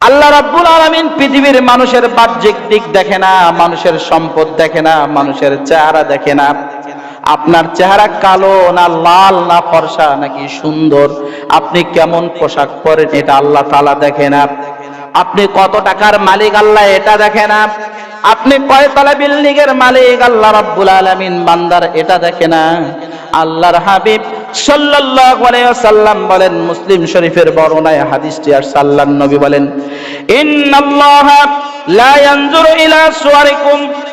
আল্লাহ রাব্বুল আলামিন পৃথিবীর মানুষের বাহ্যিক দিক দেখে না, মানুষের সম্পদ দেখে না, মানুষের চেহারা দেখে না। আপনার চেহারা কালো না লাল না ফর্সা নাকি সুন্দর? আপনি কেমন পোশাক পরেন এটা আল্লাহ তালা দেখে না। আপনি কত টাকার মালিক আল্লাহ এটা দেখে না। আপনি কয়তলা বিল্ডিং এর মালিক আল্লাহ রাব্বুল আলামিন, বান্দার এটা দেখে না। আল্লাহর হাবিব সাল্লাল্লাহু আলাইহি বলেন, মুসলিম শরীফের বর্ণনায় হাদিসটি আর নবী বলেন, ইন্নাল্লাহা লা ইয়ানজুরু ইলা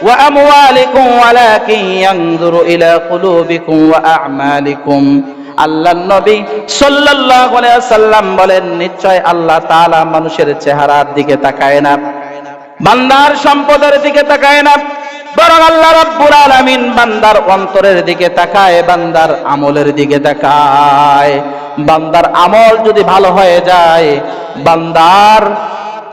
ওয়া আমওয়ালিকুম ওয়ালাকিন ইয়ানজুরু ইলা কুলুবিকুম ওয়া আ'মালিকুম। আল্লাহর নবী সাল্লাল্লাহু আলাইহি বলেন, নিশ্চয় আল্লাহ তাআলা মানুষের চেহারার দিকে তাকায় না, বান্দার সম্পদের দিকে তাকায় না বরং আল্লাহ রাব্বুল আলামিন বান্দার অন্তরের দিকে তাকায়, বান্দার আমলের দিকে তাকায়। বান্দার আমল যদি ভালো হয়ে যায়, বান্দার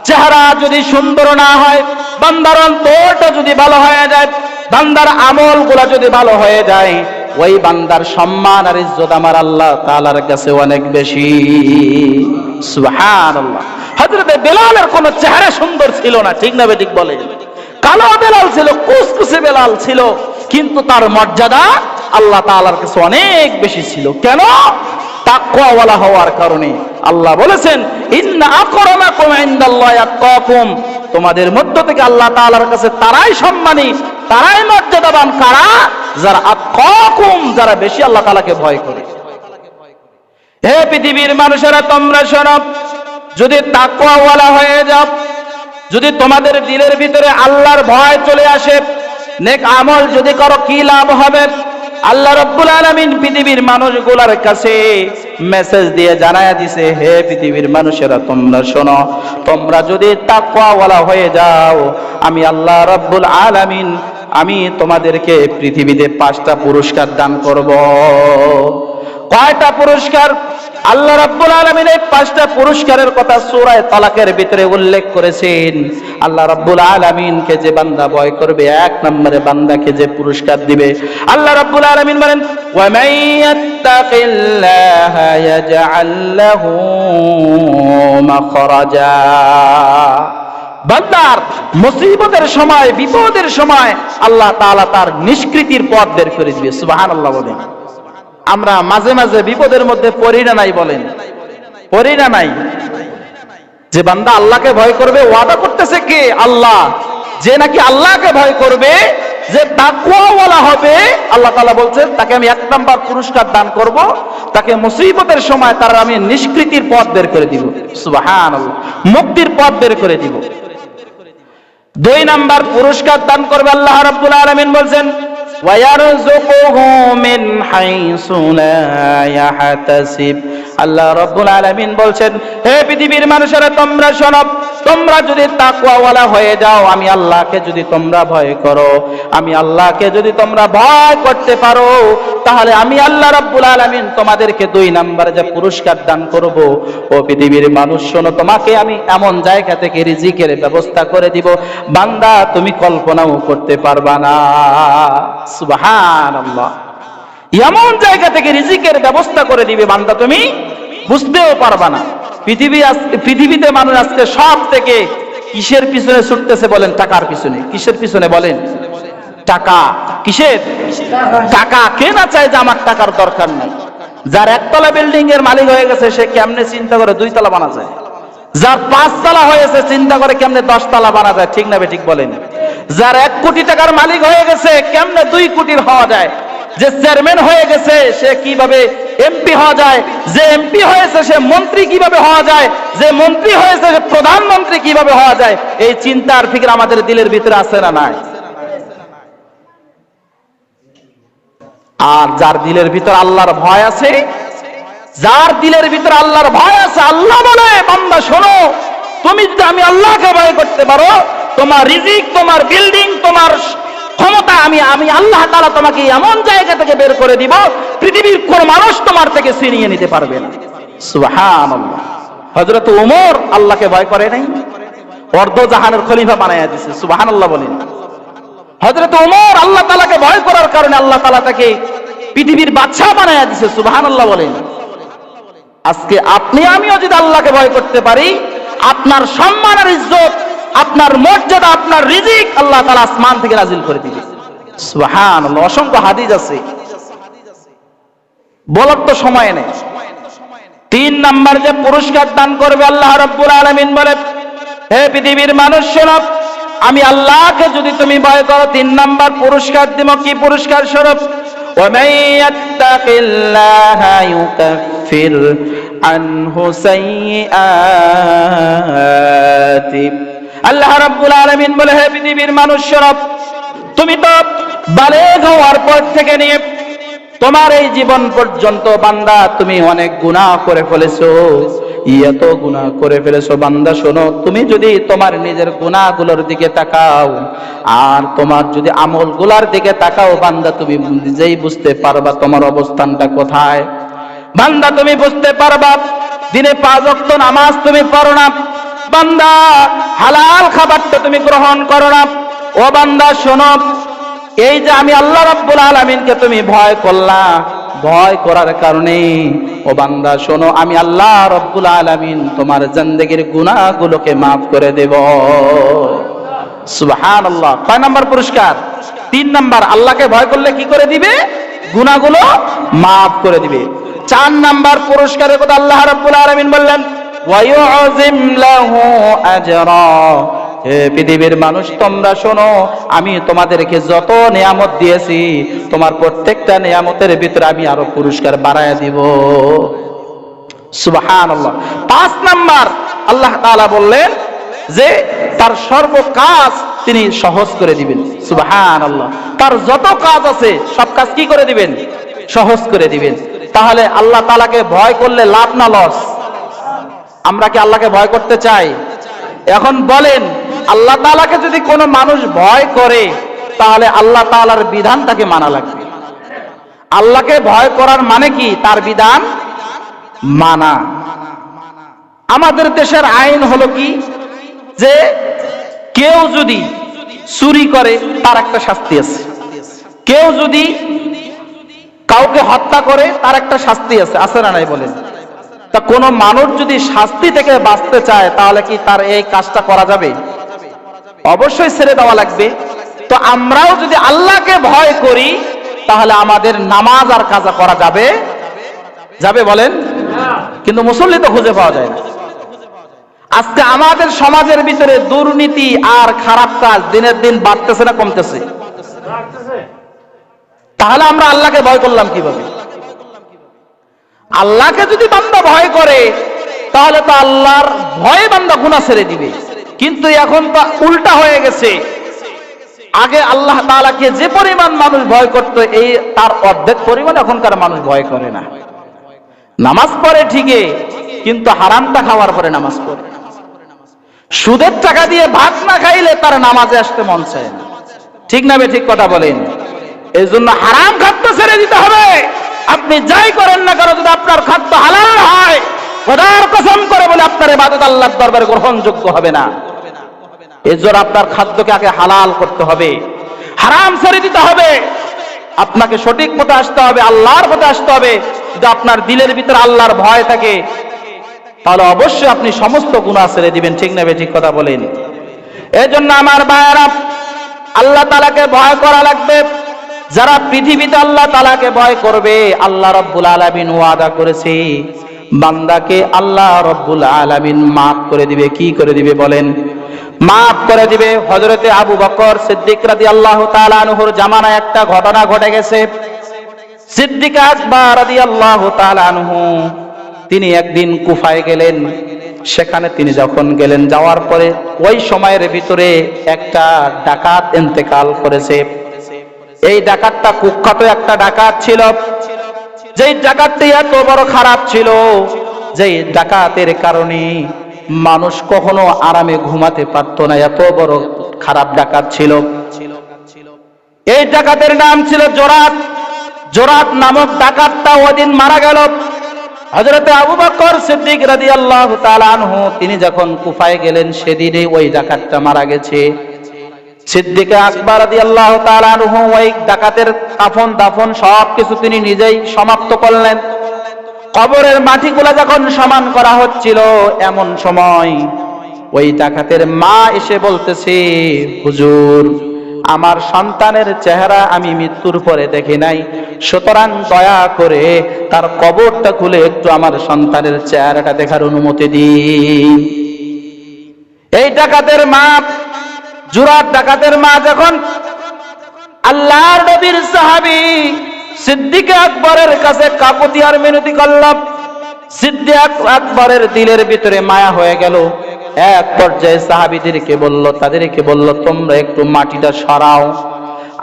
চেহারা যদি সুন্দর না হয়, বান্দার অন্তরটা যদি ভালো হয়ে যায়, বান্দার আমলগুলা যদি ভালো হয়ে যায়, ওই বান্দার সম্মান আর ইজ্জত আমার আল্লাহ তাআলার কাছে অনেক বেশি। সুবহানাল্লাহ। হযরতে বেলালের কোনো চেহারা সুন্দর ছিল না, ঠিক না ঠিক বলে? কালো বেলাল ছিল, কুসকুসে বেলাল ছিল, কিন্তু তার মর্যাদা আল্লাহ তাআলার কাছে অনেক বেশি ছিল। কেন? তাকওয়াওয়ালা হওয়ার কারণে। আল্লাহ বলেছেন তোমাদের মধ্য থেকে আল্লাহ তাআলার কাছে তারাই সম্মানী, তারাই মর্যাদাবান কারা? যারা আতকাকুম, যারা বেশি আল্লাহ তালাকে ভয় করে। হে পৃথিবীর মানুষেরা, তোমরা শোনো, যদি তাকওয়াওয়ালা হয়ে যাও যদি তোমাদের দিলের ভিতরে আল্লাহর ভয় চলে আসে, নেক আমল যদি করো, কি লাভ হবে? আল্লাহ রব্বুল আলামিন পৃথিবীর মানুষগুলার কাছে মেসেজ দিয়ে জানায়া দিছে, হে পৃথিবীর মানুষেরা, তোমরা শোনো, তোমরা যদি তাকওয়াওয়ালা হয়ে যাও, আমি আল্লাহ রব্বুল আলামিন, আমি তোমাদেরকে পৃথিবীতে পাঁচটা পুরস্কার দান করব। কয়টা পুরস্কার? আল্লাহ রাব্বুল আলামিন এই পাঁচটা পুরস্কারের কথা সূরা তালাকের ভিতরে উল্লেখ করেছেন। আল্লাহ রাব্বুল আলামিনকে যে বান্দা ভয় করবে, এক নম্বরে বান্দাকে যে পুরস্কার দিবে। আল্লাহ রাব্বুল আলামিন বলেন ওয়া মাইয়াত্তাকিল্লাহা ইয়াজআল লাহু মাখরাজা। বান্দার মুসিবতের সময়, বিপদের সময় আল্লাহ তাআলা তার নিষ্কৃতির পথ বের করে দিবে। সুবহানাল্লাহ বলেন আমরা মাঝে মাঝে বিপদের মধ্যে না নাই বলেন। না নাই। যে বান্দা আল্লাহকে ভয় করবে, ওয়াদা করতেছে কে? আল্লাহ। যে নাকি আল্লাহকে ভয় করবে, যে তাকওয়াওয়ালা হবে, আল্লাহ তাআলা বলছেন, তাকে আমি এক নাম্বার পুরস্কার দান করব, তাকে মুসিবতের সময় তার আমি নিষ্কৃতির পথ বের করে দিব। সুবহানাল্লাহ। মুক্তির পথ বের করে দিব। দুই নাম্বার পুরস্কার দান করবে আল্লাহ রাব্বুল আলামিন বলছেন আল্লাহ রব্বুল আলমিন বলছেন হে পৃথিবীর মানুষেরা তোমরা শোনব তোমরা যদি তাকওয়াওয়ালা হয়ে যাও, আমি আল্লাহকে যদি তোমরা ভয় করো, আমি আল্লাহকে যদি তোমরা ভয় করতে পারো, তাহলে আমি আল্লাহ রাব্বুল আলামিন তোমাদেরকে দুই নাম্বার যে পুরস্কার দান করব, ও পৃথিবীর মানুষ শোনো, তোমাকে আমি এমন জায়গা থেকে রিজিকের ব্যবস্থা করে দিব, বান্দা, তুমি কল্পনাও করতে পারবা না। সুবহানাল্লাহ। এমন জায়গা থেকে রিজিকের ব্যবস্থা করে দিবে বান্দা তুমি, বুঝতেও পারবা না। পৃথিবী পৃথিবীতে মানুষ আজকে সব থেকে কিসের পিছনে ছুটতেছে বলেন, টাকার পিছনে। কিসের পিছনে বলেন? টাকা। কিসের? টাকা। কে না চায় যে আমার টাকার দরকার নেই? যার একতলা বিল্ডিং এর মালিক হয়ে গেছে, সে কেমনে চিন্তা করে দুই তলা বানা যায় যার পাঁচতলা হয়েছে, চিন্তা করে কেমনে দশতলা বানা যায় ঠিক না বে, ঠিক বলেন যার এক কোটি টাকার মালিক হয়ে গেছে, কেমনে দুই কোটির হওয়া যায়? যে চেয়ারম্যান হয়ে গেছে, সে কীভাবে এমপি হওয়া যায়? যে এমপি হয়েছে, সে মন্ত্রী কীভাবে হওয়া যায়? যে মন্ত্রী হয়েছে, সে প্রধানমন্ত্রী কীভাবে হওয়া যায়? এই চিন্তা আর ফিকির আমাদের দিলের ভিতরে আছে না নাই? আর যার দিলের ভিতর আল্লাহর ভয় আছে, যার দিলের ভিতর আল্লাহর ভয় আছে, আল্লাহ বলে, বান্দা, শোনো, তুমি যদি আমি আল্লাহকে ভয় করতে পারো, তোমার রিজিক, তোমার বিল্ডিং, তোমার ক্ষমতা আমি আমি আল্লাহ তাআলা তোমাকে এমন জায়গা থেকে বের করে দিব, পৃথিবীর কোন মানুষ তোমার থেকে ছিনিয়ে নিতে পারবে না। হযরত ওমর আল্লাহকে ভয় করে নাই? অর্ধ জাহানের খলিফা বানায়া দিছে, সুবহানাল্লাহ বলেন। হযরত ওমর আল্লাহ তাআলাকে ভয় করার কারণে আল্লাহ তাআলা তাকে পৃথিবীর বাদশা বানায়া দিছে, সুবহানাল্লাহ বলেন। আজকে আপনি, আমিও যদি আল্লাহকে ভয় করতে পারি, আপনার সম্মান আর ইজ্জত আপনার মর্যাদা, আপনার রিজিক আল্লাহ তালা আসমান থেকে রাজিল করে দিবে। সুহান অসংখ্য হাদিস আছে। বলার তো সময় নেই। তিন নাম্বার যে পুরস্কার দান করবে আল্লাহ রব্বুল আলমিন বলে, হে পৃথিবীর মানুষ স্বরূপ আমি আল্লাহকে যদি তুমি ভয় করো, তিন নাম্বার পুরস্কার দিব। কি পুরস্কার স্বরূপ? আনহু সাইয়্যাতি। আল্লাহ রাব্বুল আলামিন বলে, হে পৃথিবীর মানুষ শরফ তুমি তো বালেগ হওয়ার পর থেকে নিয়ে তোমার এই জীবন পর্যন্ত বান্দা, তুমি অনেক গুনাহ করে ফেলেছো। এত গুনাহ করে ফেলেছো বান্দা, শোনো, তুমি যদি তোমার নিজের গুনাহগুলোর দিকে তাকাও, আর তোমার যদি আমলগুলোর দিকে তাকাও, বান্দা, তুমি নিজেই বুঝতে পারবা তোমার অবস্থানটা কোথায়। বান্দা, তুমি বুঝতে পারবা, দিনে পাঁচ ওয়াক্ত নামাজ তুমি পড়ো না বান্দা, হালাল খাবারটা তুমি গ্রহণ করো না। ও বান্দা, শোনো, এই যে আমি আল্লাহ রাব্বুল আলামিনকে তুমি ভয় করলা, ভয় করার কারণে, ও বান্দা, শোনো, আমি আল্লাহ রাব্বুল আলামিন তোমার জিন্দেগীর গুনাহগুলোকে মাফ করে দেব। সুবহানাল্লাহ। কয় নাম্বার পুরস্কার? তিন নাম্বার, আল্লাহকে ভয় করলে কি করে দিবে? গুনাহগুলো মাফ করে দিবে। চার নাম্বার পুরস্কারের কথা আল্লাহ রাব্বুল আলামিন বললেন পৃথিবীর মানুষ, তোমরা শোনো, আমি তোমাদেরকে যত নিয়ামত দিয়েছি, তোমার প্রত্যেকটা নিয়ামতের ভিতরে আমি আরও পুরস্কার বাড়ায় দিব। সুবহানাল্লাহ। পাঁচ নাম্বার, আল্লাহ তাআলা বললেন যে, তার সর্ব কাজ তিনি সহজ করে দিবেন। সুবহানাল্লাহ। তার যত কাজ আছে, সব কাজ কি করে দিবেন? সহজ করে দিবেন। তাহলে আল্লাহ তাআলাকে ভয় করলে লাভ না, লস। আমরা কি আল্লাহকে ভয় করতে চাই? এখন বলেন, আল্লাহ তাআলাকে যদি কোনো মানুষ ভয় করে, তাহলে আল্লাহ তাআলার বিধান তাকে মানা লাগবে। আল্লাহকে ভয় করার মানে কি? তার বিধান মানা। আমাদের দেশের আইন হলো কি? যে কেউ যদি চুরি করে, তার একটা শাস্তি আছে। কেউ যদি কাউকে হত্যা করে, তার একটা শাস্তি আছে। আছে না নাই বলেন? তা কোনো মানুষ যদি শাস্তি থেকে বাঁচতে চায়, তাহলে কি তার এই কাজটা করা যাবে? অবশ্যই ছেড়ে দেওয়া লাগবে। তো আমরাও যদি আল্লাহকে ভয় করি, তাহলে আমাদের নামাজ আর কাজা করা যাবে? যাবে বলেন? কিন্তু মুসল্লি তো খুঁজে পাওয়া যায় না। আজকে আমাদের সমাজের ভিতরে দুর্নীতি আর খারাপ কাজ দিনের দিন বাড়তেছে না কমতেছে? তাহলে আমরা আল্লাহকে ভয় করলাম কীভাবে? আল্লাহকে যদি বান্দা ভয় করে, তাহলে তো আল্লাহর ভয়ে বান্দা গুণা ছেড়ে দিবে। কিন্তু এখন তা উল্টা হয়ে গেছে। আগে আল্লাহ তালাকে যে পরিমাণ মানুষ ভয় করত, এই তার অর্ধেক পরিমাণ এখনকার মানুষ ভয় করে না। নামাজ পড়ে ঠিকই, কিন্তু হারামটা খাওয়ার পরে নামাজ পড়ে। সুদের টাকা দিয়ে ভাত না খাইলে তার নামাজে আসতে মন চায় না। ঠিক না ঠিক কথা বলেন? এই জন্য হারাম খাদ্য ছেড়ে দিতে হবে। আপনি যাই করেন না কেন, যদি আপনার খাদ্য হালাল হয়, খোদার কসম করে বলে আপনার ইবাদত আল্লাহর দরবারে গ্রহণযোগ্য হবে না। এর জন্য আপনার খাদ্যকে আগে হালাল করতে হবে, হারাম ছেড়ে দিতে হবে। আপনাকে সঠিক পথে আসতে হবে, আল্লাহর পথে আসতে হবে। যদি আপনার দিলের ভিতরে আল্লাহর ভয় থাকে, তাহলে অবশ্যই আপনি সমস্ত গুণা ছেড়ে দিবেন। ঠিক না ঠিক কথা বলেন। এই জন্য আমার ভাইয়েরা, আল্লাহ তালাকে ভয় করা লাগবে। যারা পৃথিবীতে আল্লাহ তালাকে ভয় করবে, আল্লাহ রব্বুল আলামিন ওয়াদা করেছে। বান্দাকে আল্লাহ রব্বুল আলামিন মাফ করে দিবে। কি করে দিবে বলেন? মাফ করে দিবে হজরতে আবু বকর সিদ্দিক রাদি আল্লাহ তালানহুর জামানায় একটা ঘটনা ঘটে গেছে। সিদ্দিক আকবর রাদি আল্লাহ তালানহু তিনি একদিন কুফায় গেলেন। সেখানে তিনি যখন গেলেন, যাওয়ার পরে ওই সময়ের ভিতরে একটা ডাকাত ইন্তেকাল করেছে। এই ডাকাতটা কুখ্যাত একটা ডাকাত ছিল। যেই ডাকাতটি এত বড় খারাপ ছিল, যেই ডাকাতের কারণে মানুষ কখনো আরামে ঘুমাতে পারত না, এত বড় খারাপ ডাকাত ছিল। এই ডাকাতের নাম ছিল জোরাত। জোরাত নামক ডাকাতটা ওদিন মারা গেল। হজরতে আবু বকর সিদ্দিক রাদিয়াল্লাহু তাআলা আনহু, তিনি যখন কুফায় গেলেন সেদিনে ওই ডাকাতটা মারা গেছে। সিদ্দিক আকবর রাদিয়াল্লাহু তাআলা আনহু ওই ডাকাতের কাফন দাফন সব কিছু তিনি নিজেই সমাপ্ত করলেন। কবরের মাটিগুলা যখন সমান করা হচ্ছিল এমন সময় ওই ডাকাতের মা এসে বলতেছে, হুজুর, আমার সন্তানের চেহারা আমি মৃত্যুর পরে দেখি নাই। সুতরাং দয়া করে তার কবরটা খুলে একটু আমার সন্তানের চেহারাটা দেখার অনুমতি দিন। এই ডাকাতের মা জুরাত ডাকাতের মা যখন আল্লাহর নবীর সাহাবি সিদ্দিক আকবরের কাছে কাকুতি আর মিনতি করলাম সিদ্দিক আকবরের দিলের ভিতরে মায়া হয়ে গেল। এক পর্যায়ে সাহাবীদেরকে বলল, তাদেরকে বলল, তোমরা একটু মাটিটা সরাও।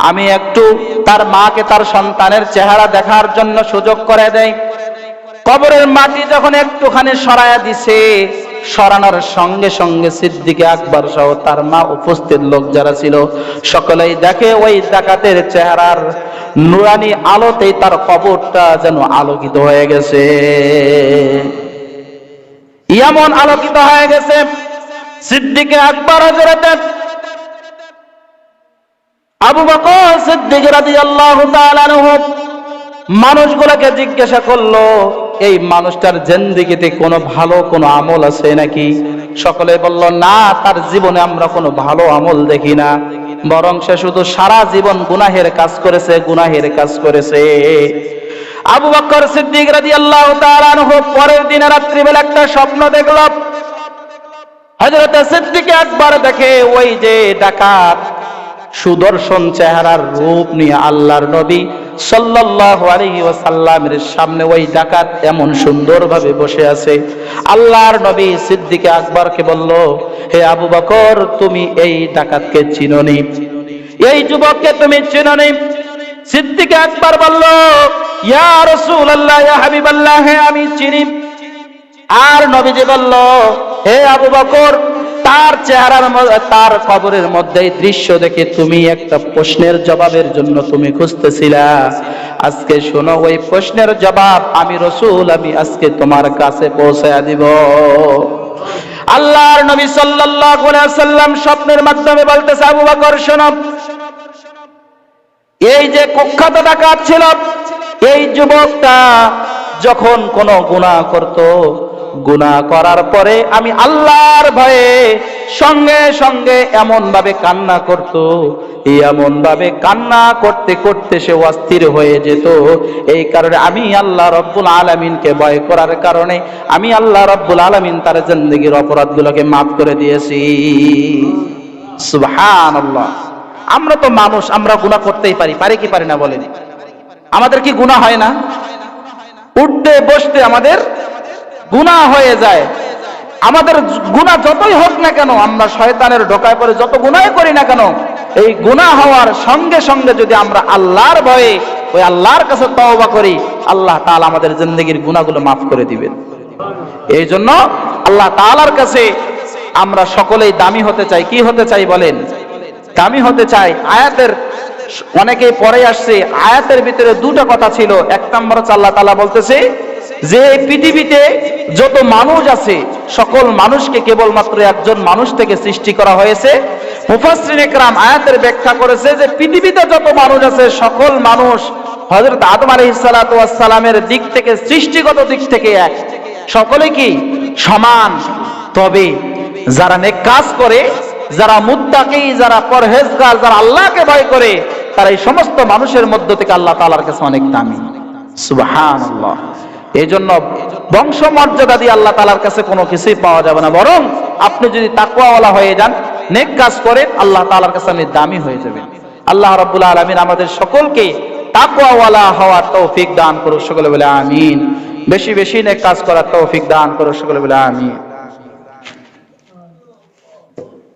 আমি একটু তার মাকে তার সন্তানের চেহারা দেখার জন্য সুযোগ করে দেয় কবরের মাটি যখন একটুখানি সরায়া দিছে সরানোর সঙ্গে সঙ্গে সিদ্দিকে আকবর সহ তার মা উপস্থিত লোক যারা ছিল, সকলেই দেখে ওই ডাকাতের চেহারার নুরানি আলোতেই তার কবরটা যেন আলোকিত হয়ে গেছে। এমন আলোকিত হয়ে গেছে। সিদ্দিকে আকবর আবু বকর সিদ্দিক রাদিয়াল্লাহু তাআলা মানুষগুলোকে জিজ্ঞাসা করল এই মানুষটার জেন্দিগিতে কোনো ভালো, কোনো আমল আছে নাকি? সকলে বলল, না, তার জীবনে আমরা কোনো ভালো আমল দেখি না। বরং সে শুধু সারা জীবন গুনাহের কাজ করেছে, গুনাহের কাজ করেছে। আবু বকর সিদ্দিক রাদিয়াল্লাহু তাআলা আনহু পরের দিনে রাত্রিবেলা একটা স্বপ্ন দেখল। হযরত সিদ্দিক একবার দেখে, ওই যে ডাকাত, সুদর্শন চেহারার রূপ নিয়ে আল্লাহর নবী সাল্লাল্লাহু আলাইহি সামনে ওই ডাকাত এমন সুন্দরভাবে বসে আছে। আল্লাহর নবী সিদ্দিক আকবরকে বলল, হে আবু বকর, তুমি এই ডাকাতকে চিনোনি। এই যুবককে তুমি চিনোনি। সিদ্দিক আকবর বলল, ইয়া রাসূলুল্লাহ, ইয়া হাবিবাল্লাহ, হে আমি চিনি। আর নবীজি বলল, হে আবু বকর তার চেহারার তার কবরের মধ্যে দৃশ্য দেখে তুমি একটা প্রশ্নের জবাবের জন্য তুমি খুঁজতেছিলা। আজকে শোনো, ওই প্রশ্নের জবাব আমি রসুল, আমি আজকে তোমার কাছে পৌঁছায় দিব। আল্লাহর নবী সাল্লাল্লাহু সাল্লাম স্বপ্নের মাধ্যমে বলতেছে, আবু বকর, শোনো, এই যে কুখ্যাত ডাকাত ছিল, এই যুবকটা যখন কোনো গুনাহ করত গুনাহ করার পরে আমি আল্লাহর ভয়ে সঙ্গে সঙ্গে এমন ভাবে কান্না করত। এমন ভাবে কান্না করতে করতে সে অস্থির হয়ে যেত। এই কারণে আমি আল্লাহ রব্বুল আলামিনকে ভয় করার কারণে আমি আল্লাহ রব্বুল আলামিন তার জিন্দগির অপরাধগুলোকে মাফ করে দিয়েছি। সুবহানাল্লাহ। আমরা তো মানুষ, আমরা গুনাহ করতেই পারি পারি কি পারি না বলেন? আমাদের কি গুনাহ হয় না? উঠতে, বসতে আমাদের গুনাহ হয়ে যায়। আমাদের গুনাহ যতই হোক না কেন, আমরা শয়তানের ঢোকায় পরে যত গুনাহ করি না কেন, এই গুনাহ হওয়ার সঙ্গে সঙ্গে যদি আমরা আল্লাহর ভয়ে ওই আল্লাহর কাছে তওবা করি, আল্লাহ তাআলা আমাদের জিন্দগির গুনাহগুলো মাফ করে দিবেন। এই জন্য আল্লাহ তাআলার কাছে আমরা সকলেই দামি হতে চাই। কি হতে চাই বলেন? দামি হতে চাই। আয়াতের অনেকেই পরে আসছে, আয়াতের ভিতরে দুটো কথা ছিল। এক নম্বর হচ্ছে আল্লাহ তাআলা বলতেছে যে পৃথিবীতে যত মানুষ আছে, সকল মানুষকে কেবলমাত্র একজন মানুষ থেকে সৃষ্টি করা হয়েছে। মুফাসসিরিন একরাম আয়াতের ব্যাখ্যা করেছে যে পৃথিবীতে যত মানুষ আছে, সকল মানুষ হযরত আদম আলাইহিস সালাতু ওয়াস সালামের দিক থেকে, সৃষ্টিগত দিক থেকে এক। সকলে কি? সমান। তবে যারা নেক কাজ করে, যারা মুত্তাকি, যারা পরহেজগার, যারা আল্লাহকে ভয় করে, তারা এই সমস্ত মানুষের মধ্য থেকে আল্লাহ তাআলার কাছে অনেক দামি। সুবহানাল্লাহ। এই জন্য বংশ মর্যাদা দিয়ে আল্লাহ তালার কাছে কোনো কিছুই পাওয়া যাবে না। বরং আপনি যদি তাকুয়াওয়ালা হয়ে যান, নেক কাজ করে, আল্লাহ তালার কাছে আপনি দামি হয়ে যাবেন। আল্লাহ রবুল্লা আলমিন আমাদের সকলকে তাকুয়াওয়ালা হওয়ার তৌফিক দান করুক। সকলে বলে আমিন। বেশি বেশি নেক কাজ করার তৌফিক দান করুক। সকলে বলে আমিন।